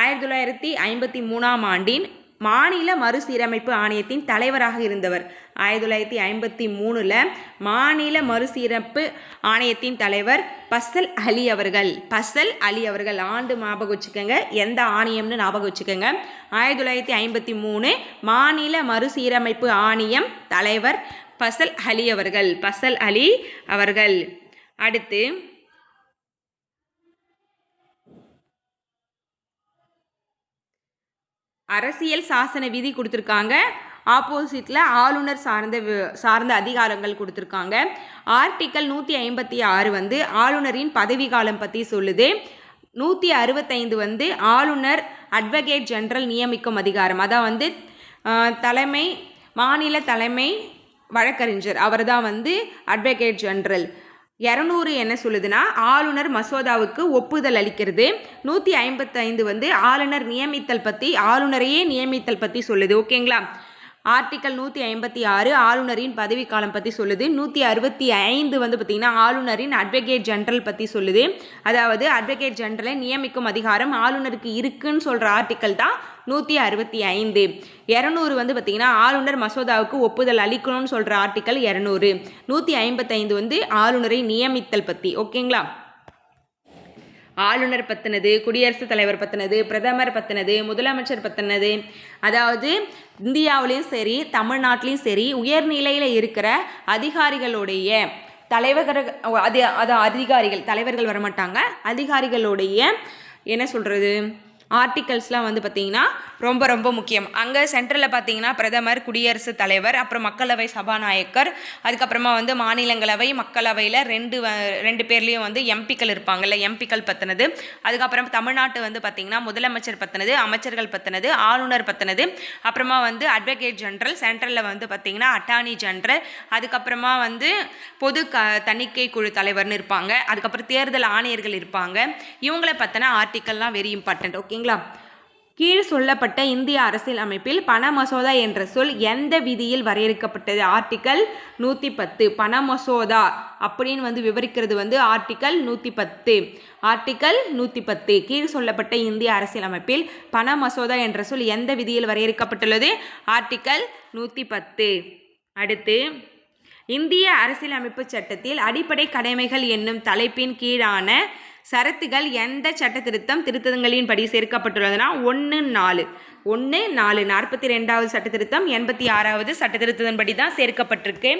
ஆயிரத்தி தொள்ளாயிரத்தி ஐம்பத்தி மூணாம் ஆண்டின் மாநில மறுசீரமைப்பு ஆணையத்தின் தலைவராக இருந்தவர். ஆயிரத்தி தொள்ளாயிரத்தி ஐம்பத்தி மூணில் மாநில மறுசீரமைப்பு ஆணையத்தின் தலைவர் பசல் அலி அவர்கள். பசல் அலி அவர்கள் ஆண்டு ஞாபகம் வச்சுக்கோங்க. எந்த ஆணையம்னு ஞாபகம் வச்சுக்கோங்க. ஆயிரத்தி தொள்ளாயிரத்தி ஐம்பத்தி மூணு மாநில மறுசீரமைப்பு ஆணையம் தலைவர் பசல் அலி அவர்கள். பசல் அலி அவர்கள். அடுத்து அரசியல் சாசன விதி கொடுத்துருக்காங்க. ஆப்போசிட்டில் ஆளுநர் சார்ந்த வி- சார்ந்த அதிகாரங்கள் கொடுத்துருக்காங்க. ஆர்டிக்கல் நூற்றி ஐம்பத்தி ஆறு வந்து ஆளுநரின் பதவி காலம் பற்றி சொல்லுது. நூற்றி அறுபத்தைந்து வந்து ஆளுநர் அட்வொகேட் ஜென்ரல் நியமிக்கும் அதிகாரம். அதான் வந்து தலைமை மாநில தலைமை வழக்கறிஞர். அவர் தான் வந்து அட்வொகேட் ஜென்ரல். இரநூறு என்ன சொல்லுதுன்னா ஆளுநர் மசோதாவுக்கு ஒப்புதல் அளிக்கிறது. நூற்றி ஐம்பத்தைந்து வந்து ஆளுநர் நியமித்தல் பற்றி ஆளுநரையே நியமித்தல் பற்றி சொல்லுது ஓகேங்களா? ஆர்டிக்கல் நூற்றி ஐம்பத்தி ஆறு ஆளுநரின் பதவிக்காலம் பற்றி சொல்லுது. நூற்றி அறுபத்தி ஐந்து வந்து பார்த்திங்கன்னா ஆளுநரின் அட்வொகேட் ஜென்ரல் பற்றி சொல்லுது. அதாவது அட்வொகேட் ஜென்ரலை நியமிக்கும் அதிகாரம் ஆளுநருக்கு இருக்குன்னு சொல்கிற ஆர்டிக்கல் தான் நூற்றி அறுபத்தி ஐந்து. இரநூறு வந்து பார்த்திங்கன்னா ஆளுநர் மசோதாவுக்கு ஒப்புதல் அளிக்கணும்னு சொல்கிற ஆர்டிக்கல் இரநூறு. நூற்றி ஐம்பத்தைந்து வந்து ஆளுநரை நியமித்தல் பற்றி ஓகேங்களா? ஆளுநர் பற்றினது குடியரசுத் தலைவர் பற்றினது பிரதமர் பற்றினது முதலமைச்சர் பற்றினது அதாவது இந்தியாவிலையும் சரி தமிழ்நாட்டிலையும் சரி உயர்நிலையில் இருக்கிற அதிகாரிகளுடைய தலைவர்கள் அது அது அதிகாரிகள் தலைவர்கள் வரமாட்டாங்க. அதிகாரிகளுடைய என்ன சொல்கிறது ஆர்டிகல்ஸ்லாம் வந்து பார்த்திங்கன்னா ரொம்ப ரொம்ப முக்கியம். அங்கே சென்ட்ரலில் பார்த்தீங்கன்னா பிரதமர் குடியரசுத் தலைவர் அப்புறம் மக்களவை சபாநாயகர் அதுக்கப்புறமா வந்து மாநிலங்களவை மக்களவையில் ரெண்டு வ- ரெண்டு பேர்லேயும் வந்து எம்பிக்கள் இருப்பாங்கல்ல எம்பிக்கள் பற்றினது அதுக்கப்புறம் தமிழ்நாட்டு வந்து பார்த்திங்கன்னா முதலமைச்சர் பற்றினது அமைச்சர்கள் பற்றினது ஆளுநர் பற்றினது அப்புறமா வந்து அட்வொகேட் ஜென்ரல் சென்ட்ரலில் வந்து பார்த்திங்கன்னா அட்டார்னி ஜென்ரல் அதுக்கப்புறமா வந்து பொது க தணிக்கை குழு தலைவர்னு இருப்பாங்க. அதுக்கப்புறம் தேர்தல் ஆணையர்கள் இருப்பாங்க. இவங்களை பற்றின ஆர்டிக்கல்லாம் வெரி இம்பார்ட்டன்ட் ஓகேங்களா கீழ் சொல்லப்பட்ட இந்திய அரசியல் அமைப்பில் பண மசோதா என்ற சொல் எந்த விதியில் வரையறுக்கப்பட்டது? ஆர்டிக்கல் நூற்றி பத்து. பண மசோதா அப்படின்னு வந்து விவரிக்கிறது வந்து ஆர்டிக்கல் நூற்றி பத்து. ஆர்டிக்கல் நூற்றி பத்து. கீழ் சொல்லப்பட்ட இந்திய அரசியல் அமைப்பில் பண மசோதா என்ற சொல் எந்த விதியில் வரையறுக்கப்பட்டுள்ளது? ஆர்டிக்கல் நூற்றி பத்து. அடுத்து இந்திய அரசியலமைப்பு சட்டத்தில் அடிப்படை கடமைகள் என்னும் தலைப்பின் கீழான சரத்துகள் எந்த சட்ட திருத்தம் திருத்தங்களின்படி சேர்க்கப்பட்டுள்ளதுன்னா ஒன்று நாலு. ஒன்று நாலு. நாற்பத்தி ரெண்டாவது சட்ட திருத்தம் எண்பத்தி ஆறாவது சட்ட திருத்தத்தின்படி தான் சேர்க்கப்பட்டிருக்கு.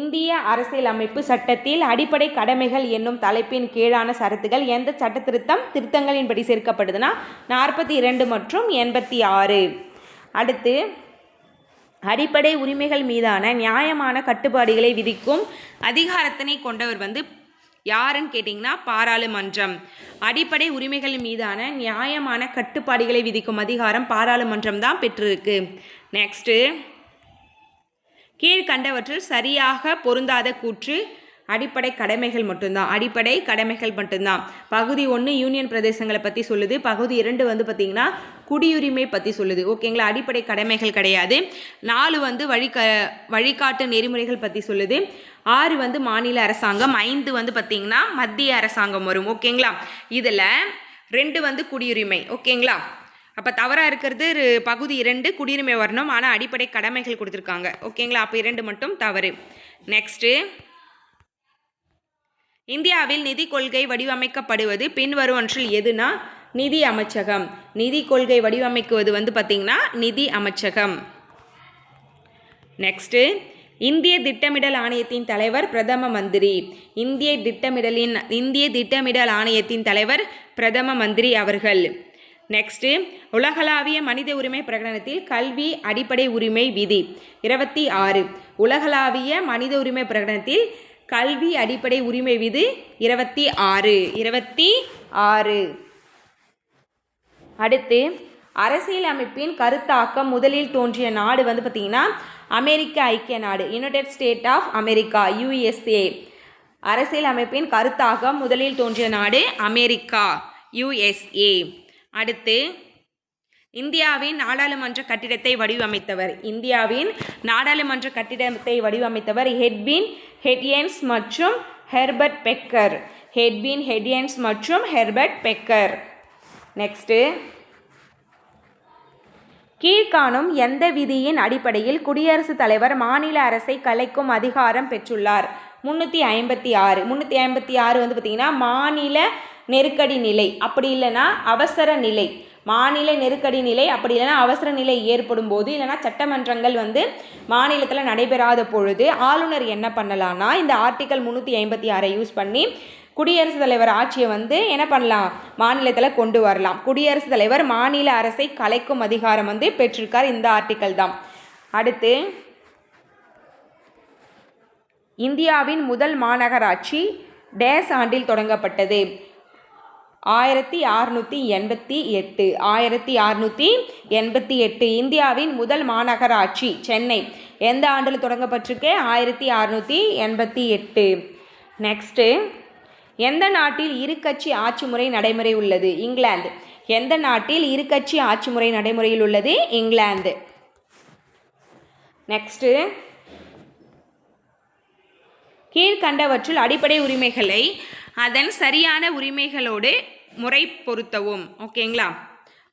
இந்திய அரசியலமைப்பு சட்டத்தில் அடிப்படை கடமைகள் என்னும் தலைப்பின் கீழான சரத்துகள் எந்த சட்ட திருத்தம் திருத்தங்களின்படி சேர்க்கப்படுதுன்னா நாற்பத்தி இரண்டு மற்றும் எண்பத்தி ஆறு அடுத்து அடிப்படை உரிமைகள் மீதான நியாயமான கட்டுப்பாடுகளை விதிக்கும் அதிகாரத்தினை கொண்டவர் வந்து யாருன்னு கேட்டிங்கன்னா பாராளுமன்றம். அடிப்படை உரிமைகள் மீதான நியாயமான கட்டுப்பாடுகளை விதிக்கும் அதிகாரம் பாராளுமன்றம் தான் பெற்றிருக்கு. நெக்ஸ்ட்டு கீழ்கண்டவற்றில் சரியாக பொருந்தாத கூற்று அடிப்படை கடமைகள் மட்டும்தான். அடிப்படை கடமைகள் மட்டும்தான். பகுதி ஒன்று யூனியன் பிரதேசங்களை பற்றி சொல்லுது. பகுதி இரண்டு வந்து பார்த்திங்கன்னா குடியுரிமை பற்றி சொல்லுது. ஓகேங்களா அடிப்படை கடமைகள் கிடையாது. நாலு வந்து வழிக வழிகாட்டு நெறிமுறைகள் பற்றி சொல்லுது. ஆறு வந்து மாநில அரசாங்கம் ஐந்து வந்து பார்த்திங்கன்னா மத்திய அரசாங்கம் வரும். ஓகேங்களா இதில் ரெண்டு வந்து குடியுரிமை. ஓகேங்களா அப்போ தவறாக இருக்கிறது பகுதி இரண்டு குடியுரிமை வரணும். ஆனால் அடிப்படை கடமைகள் கொடுத்துருக்காங்க. ஓகேங்களா அப்போ இரண்டு மட்டும் தவறு. நெக்ஸ்ட்டு இந்தியாவில் நிதி கொள்கை வடிவமைக்கப்படுவது பின்வருவன்றில் எதுனா? நிதி அமைச்சகம். நிதி கொள்கை வடிவமைக்குவது வந்து பார்த்திங்கன்னா நிதி அமைச்சகம். நெக்ஸ்ட்டு இந்திய திட்டமிடல் ஆணையத்தின் தலைவர் பிரதம மந்திரி. இந்திய திட்டமிடலின் இந்திய திட்டமிடல் ஆணையத்தின் தலைவர் பிரதம மந்திரி அவர்கள். நெக்ஸ்ட்டு உலகளாவிய மனித உரிமை பிரகடனத்தில் கல்வி அடிப்படை உரிமை விதி. இருபத்தி ஆறு உலகளாவிய மனித உரிமை பிரகடனத்தில் கல்வி அடிப்படை உரிமை விதி. இருபத்தி ஆறு இருபத்தி ஆறு. அடுத்து அரசியலமைப்பின் கருத்தாக்கம் முதலில் தோன்றிய நாடு வந்து பார்த்திங்கன்னா அமெரிக்க ஐக்கிய நாடு united state of America USA அரசியலமைப்பின் கருத்தாக்கம் முதலில் தோன்றிய நாடு அமெரிக்கா யுஎஸ்ஏ அடுத்து இந்தியாவின் நாடாளுமன்ற கட்டிடத்தை வடிவமைத்தவர். இந்தியாவின் நாடாளுமன்ற கட்டிடத்தை வடிவமைத்தவர் ஹெட்வின் ஹெட்யன்ஸ் மற்றும் ஹெர்பர்ட் பெக்கர். ஹெட்வின் ஹெட்யன்ஸ் மற்றும் ஹெர்பர்ட் பெக்கர். நெக்ஸ்ட்டு கீழ்காணும் எந்த விதியின் அடிப்படையில் குடியரசுத் தலைவர் மாநில அரசை கலைக்கும் அதிகாரம் பெற்றுள்ளார்? முந்நூற்றி ஐம்பத்தி ஆறு. முந்நூற்றி ஐம்பத்தி ஆறு வந்து பார்த்திங்கன்னா மாநில நெருக்கடி நிலை. அப்படி இல்லைன்னா அவசர நிலை. மாநில நெருக்கடி நிலை அப்படி இல்லைன்னா அவசர நிலை ஏற்படும் போது இல்லைன்னா சட்டமன்றங்கள் வந்து மாநிலத்தில் நடைபெறாத பொழுது ஆளுநர் என்ன பண்ணலான்னா இந்த ஆர்டிக்கல் முந்நூற்றி ஐம்பத்தி ஆறை யூஸ் பண்ணி குடியரசுத் தலைவர் ஆட்சியை வந்து என்ன பண்ணலாம்? மாநிலத்தில் கொண்டு வரலாம். குடியரசுத் தலைவர் மாநில அரசை கலைக்கும் அதிகாரம் வந்து பெற்றிருக்கார் இந்த ஆர்டிக்கல் தான். அடுத்து இந்தியாவின் முதல் மாநகராட்சி டேஸ் ஆண்டில் தொடங்கப்பட்டது. ஆயிரத்தி அறுநூற்றி எண்பத்தி எட்டு. ஆயிரத்தி அறுநூற்றி எண்பத்தி எட்டு. இந்தியாவின் முதல் மாநகராட்சி சென்னை. எந்த ஆண்டில் தொடங்கப்பட்டிருக்கு? ஆயிரத்தி அறுநூற்றி எண்பத்தி எட்டு. நெக்ஸ்ட்டு எந்த நாட்டில் இரு கட்சி ஆட்சி முறை நடைமுறை உள்ளது? இங்கிலாந்து. எந்த நாட்டில் இரு கட்சி ஆட்சி முறை நடைமுறையில் உள்ளது? இங்கிலாந்து. நெக்ஸ்ட்டு கீழ்கண்டவற்றுள் அடிப்படை உரிமைகளை அதன் சரியான உரிமைகளோடு முறை பொருத்தவும் ஓகேங்களா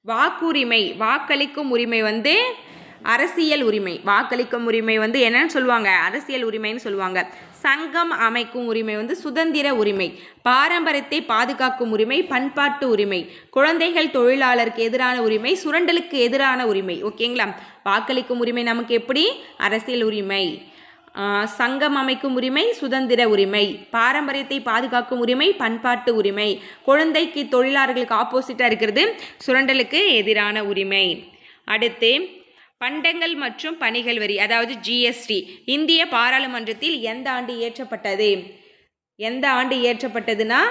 வாக்குரிமை வாக்களிக்கும் உரிமை வந்து அரசியல் உரிமை. வாக்களிக்கும் உரிமை வந்து என்னன்னு சொல்லுவாங்க? அரசியல் உரிமைன்னு சொல்லுவாங்க. சங்கம் அமைக்கும் உரிமை வந்து சுதந்திர உரிமை பாரம்பரியத்தை பாதுகாக்கும் உரிமை பண்பாட்டு உரிமை குழந்தைகள் தொழிலாளருக்கு எதிரான உரிமை சுரண்டலுக்கு எதிரான உரிமை ஓகேங்களா வாக்களிக்கும் உரிமை நமக்கு எப்படி? அரசியல் உரிமை. சங்கம் அமைக்கும் உரிமை சுதந்திர உரிமை பாரம்பரியத்தை பாதுகாக்கும் உரிமை பண்பாட்டு உரிமை குழந்தைக்கு தொழிலாளர்களுக்கு ஆப்போசிட்டாக இருக்கிறது சுரண்டலுக்கு எதிரான உரிமை. அடுத்து பண்டங்கள் மற்றும் பணிகள் வரி அதாவது ஜிஎஸ்டி இந்திய பாராளுமன்றத்தில் எந்த ஆண்டு இயற்றப்பட்டது? எந்த ஆண்டு இயற்றப்பட்டதுன்னா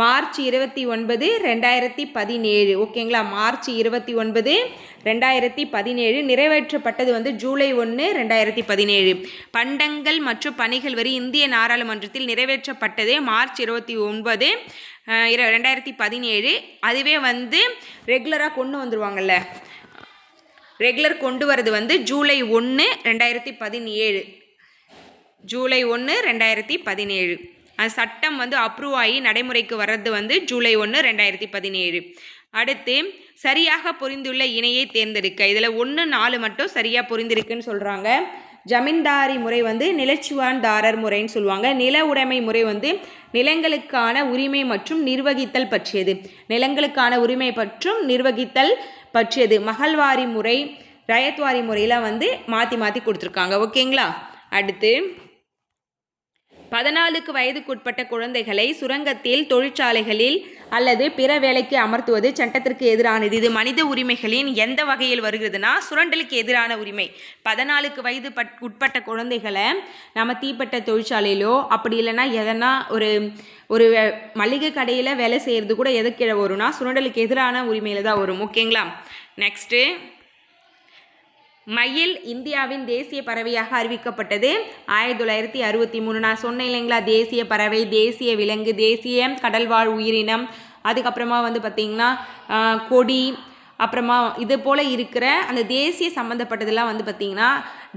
மார்ச் இருபத்தி ஒன்பது ரெண்டாயிரத்தி பதினேழு. ஓகேங்களா? மார்ச் இருபத்தி ஒன்பது ரெண்டாயிரத்தி பதினேழு. நிறைவேற்றப்பட்டது வந்து ஜூலை ஒன்று ரெண்டாயிரத்தி பதினேழு. பண்டங்கள் மற்றும் பணிகள் வரி இந்திய நாடாளுமன்றத்தில் நிறைவேற்றப்பட்டதே மார்ச் இருபத்தி ஒன்பது ரெண்டாயிரத்தி பதினேழு. அதுவே வந்து ரெகுலராக கொண்டு வந்துருவாங்கல்ல. ரெகுலர் கொண்டு வரது வந்து ஜூலை ஒன்று ரெண்டாயிரத்தி பதினேழு. ஜூலை ஒன்று ரெண்டாயிரத்தி பதினேழு. அந்த சட்டம் வந்து அப்ரூவ் ஆகி நடைமுறைக்கு வர்றது வந்து ஜூலை ஒன்று ரெண்டாயிரத்தி பதினேழு. அடுத்து சரியாக புரிந்துள்ள இணையை தேர்ந்தெடுக்க. இதில் ஒன்று நாலு மட்டும் சரியாக புரிந்திருக்குன்னு சொல்கிறாங்க ஜமீன்தாரி முறை வந்து நிலச்சுவான்தாரர் முறைன்னு சொல்லுவாங்க. நில உடைமை முறை வந்து நிலங்களுக்கான உரிமை மற்றும் நிர்வகித்தல் பற்றியது. நிலங்களுக்கான உரிமை மற்றும் நிர்வகித்தல் பற்றியது. மகள்வாரி முறை ரயத்வாரி முறையில் வந்து மாற்றி மாற்றி கொடுத்துருக்காங்க. ஓகேங்களா? அடுத்து பதினாலுக்கு வயதுக்குட்பட்ட குழந்தைகளை சுரங்கத்தில் தொழிற்சாலைகளில் அல்லது பிற வேலைக்கு அமர்த்துவது சட்டத்திற்கு எதிரானது. இது மனித உரிமைகளின் எந்த வகையில் வருகிறதுனா சுரண்டலுக்கு எதிரான உரிமை. பதினாலுக்கு வயது பட் உட்பட்ட குழந்தைகளை நம்ம தீப்பட்ட தொழிற்சாலையிலோ அப்படி இல்லைன்னா எதனா ஒரு ஒரு மளிகை கடையில் வேலை செய்கிறது கூட எதுக்கு வரும்னா சுரண்டலுக்கு எதிரான உரிமையில் தான் வரும். ஓகேங்களா? நெக்ஸ்ட்டு மயில் இந்தியாவின் தேசிய பறவையாக அறிவிக்கப்பட்டது. ஆயிரத்தி தொள்ளாயிரத்தி அறுபத்தி மூணு. நான் சொன்னேன் இல்லைங்களா? தேசிய பறவை தேசிய விலங்கு தேசிய கடல்வாழ் உயிரினம். அதுக்கப்புறமா வந்து பார்த்திங்கன்னா கொடி அப்புறமா இது போல் இருக்கிற அந்த தேசிய சம்மந்தப்பட்டதெல்லாம் வந்து பார்த்திங்கன்னா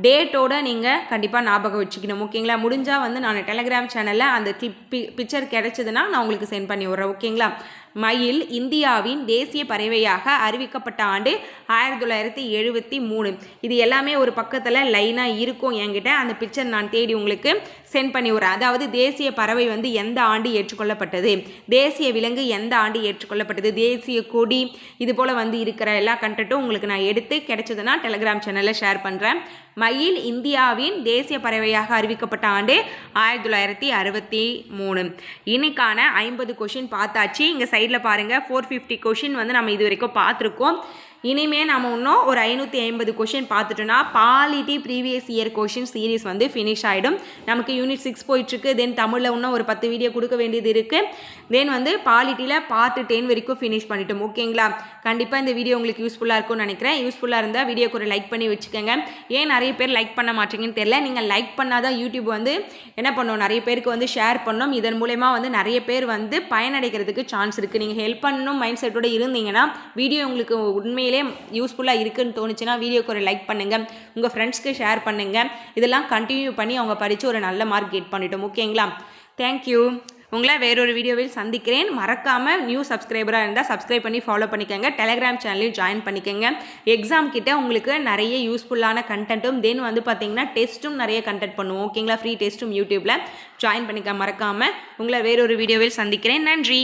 டேட்டோட நீங்கள் கண்டிப்பாக ஞாபகம் வச்சுக்கணும். ஓகேங்களா? முடிஞ்சால் வந்து நான் டெலகிராம் சேனலில் அந்த கிளிப் பிக்சர் கிடச்சதுன்னா நான் உங்களுக்கு சென்ட் பண்ணி விட்றேன். ஓகேங்களா? மயில் இந்தியாவின் தேசிய பறவையாக அறிவிக்கப்பட்ட ஆண்டு ஆயிரத்தி தொள்ளாயிரத்தி எழுபத்தி மூணு. இது எல்லாமே ஒரு பக்கத்தில் லைனாக இருக்கும் என்கிட்ட. அந்த பிக்சர் நான் தேடி உங்களுக்கு சென்ட் பண்ணி விட்றேன். அதாவது தேசிய பறவை வந்து எந்த ஆண்டு ஏற்றுக்கொள்ளப்பட்டது? தேசிய விலங்கு எந்த ஆண்டு ஏற்றுக்கொள்ளப்பட்டது? தேசிய கொடி இது போல் வந்து இருக்கிற எல்லா கண்டென்ட்டும் உங்களுக்கு நான் எடுத்து கிடைச்சதுன்னா டெலிகிராம் சேனலில் ஷேர் பண்ணுறேன் மயில் இந்தியாவின் தேசிய பறவையாக அறிவிக்கப்பட்ட ஆண்டு ஆயிரத்தி தொள்ளாயிரத்தி அறுபத்தி மூணு. இன்னைக்கான ஐம்பது கொஷின் பார்த்தாச்சு. இங்கே சைடில் பாருங்கள் ஃபோர் ஃபிஃப்டி கொஷின் வந்து நம்ம இது வரைக்கும் பார்த்துருக்கோம். இனிமேல் நம்ம இன்னும் ஒரு ஐநூற்றி ஐம்பது question பார்த்துட்டோன்னா polity previous year question series வந்து ஃபினிஷ் ஆகிடும் நமக்கு யூனிட் சிக்ஸ் போயிட்டுருக்கு. தென் தமிழில் இன்னும் ஒரு பத்து வீடியோ கொடுக்க வேண்டியது இருக்குது தென் வந்து பாலிட்டியில் பார்ட்டு டென் வரைக்கும் ஃபினிஷ் பண்ணிட்டோம். ஓகேங்களா கண்டிப்பாக இந்த வீடியோ உங்களுக்கு யூஸ்ஃபுல்லாக இருக்கும்னு நினைக்கிறேன். யூஸ்ஃபுல்லாக இருந்தால் வீடியோக்கு ஒரு லைக் பண்ணி வச்சுக்கோங்க. ஏன் நிறைய பேர் லைக் பண்ண மாட்டீங்கன்னு தெரியல. நீங்கள் லைக் பண்ணால் தான் யூடியூப் வந்து என்ன பண்ணணும் நிறைய பேருக்கு வந்து ஷேர் பண்ணோம். இதன் மூலயமா வந்து நிறைய பேர் வந்து பயனடைகிறதுக்கு சான்ஸ் இருக்குது நீங்கள் ஹெல்ப் பண்ணணும் மைண்ட் செட்டோடு இருந்தீங்கன்னா வீடியோ உங்களுக்கு உண்மையிலே யூஸ்ஃபுல்லாக இருக்குன்னு தோணுச்சுன்னா வீடியோக்கு ஒரு லைக் பண்ணுங்கள் உங்கள் ஃப்ரெண்ட்ஸ்க்கு ஷேர் பண்ணுங்கள் இதெல்லாம் கண்டினியூ பண்ணி அவங்க படித்து ஒரு நல்ல மார்க் கெட் பண்ணிட்டோம். ஓகேங்களா தேங்க்யூ உங்களை வேறொரு வீடியோவில் சந்திக்கிறேன். மறக்காமல் நியூ சப்ஸ்கிரைபராக இருந்தால் சப்ஸ்கிரைப் பண்ணி ஃபாலோ பண்ணிக்கோங்க. டெலகிராம் சேனலையும் ஜாயின் பண்ணிக்கோங்க. எக்ஸாம் கிட்ட உங்களுக்கு நிறைய யூஸ்ஃபுல்லான கண்டென்ட்டும் தென் வந்து பார்த்தீங்கன்னா டெஸ்ட்டும் நிறைய கண்டெக்ட் பண்ணுவோம். ஓகேங்களா ஃப்ரீ டெஸ்ட்டும் யூடியூப்பில் ஜாயின் பண்ணிக்க மறக்காமல் உங்களை வேறொரு வீடியோவில் சந்திக்கிறேன். நன்றி.